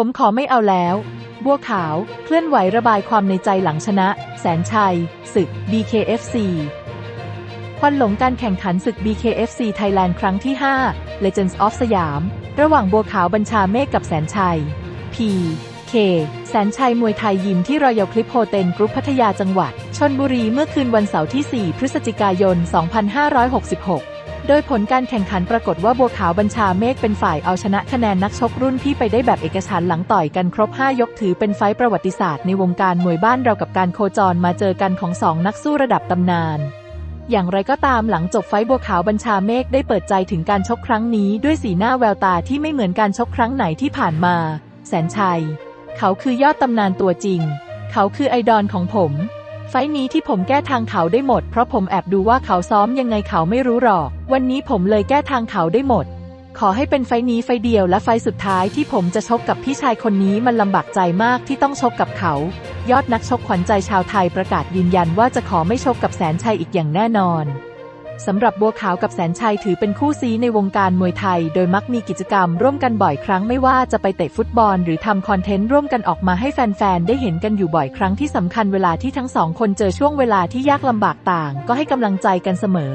ผมขอไม่เอาแล้ว บัวขาว เคลื่อนไหวระบายความในใจหลังชนะ แสนชัย ศึก BKFC ควันหลงการแข่งขันศึก BKFC Thailand ครั้งที่ 5 Legends of สยาม ระหว่างบัวขาวบัญชาเมฆกับแสนชัย P K แสนชัยมวยไทยยิมที่รอยัลคลิปโฮเทลกรุ๊ปพัทยาจังหวัดชนบุรีเมื่อคืนวันเสาร์ที่ 4 พฤศจิกายน 2566 โดยผลการแข่งขันปรากฏว่าบัวขาวบัญชาเมฆเป็นฝ่ายเอาชนะคะแนนนักชกรุ่นพี่ไปได้แบบเอกฉันหลังต่อยกันครบ 5 ยกถือเป็นไฟต์ประวัติศาสตร์ในวงการมวยบ้านเรากับการโคจรมาเจอกันของสองนักสู้ระดับตำนาน อย่างไรก็ตามหลังจบไฟต์บัวขาวบัญชาเมฆได้เปิดใจถึงการชกครั้งนี้ด้วยสีหน้าแววตาที่ไม่เหมือนการชกครั้งไหนที่ผ่านมา แสนชัย เขาคือยอดตำนานตัวจริง เขาคือไอดอลของผม ไฟนี้ที่ผมแก้ทางเขาได้หมด เพราะผมแอบดูว่าเขาซ้อมยังไงเขาไม่รู้หรอก วันนี้ผมเลยแก้ทางเขาได้หมด ขอให้เป็นไฟนี้ไฟเดียวและไฟสุดท้ายที่ผมจะชกกับพี่ชายคนนี้มันลำบากใจมากที่ต้องชกกับเขา ยอดนักชกขวัญใจชาวไทยประกาศยืนยันว่าจะขอไม่ชกกับแสนชัยอีกอย่างแน่นอน สำหรับบัวขาวกับแสนชัยถือเป็นคู่ซีในวงการมวยไทย โดยมักมีกิจกรรมร่วมกันบ่อยครั้งไม่ว่าจะไปเตะฟุตบอล หรือทำคอนเทนต์ร่วมกันออกมาให้แฟน ๆ ได้เห็นกันอยู่บ่อยครั้งที่สำคัญเวลาที่ทั้งสองคนเจอช่วงเวลาที่ยากลำบากต่าง ก็ให้กำลังใจกันเสมอ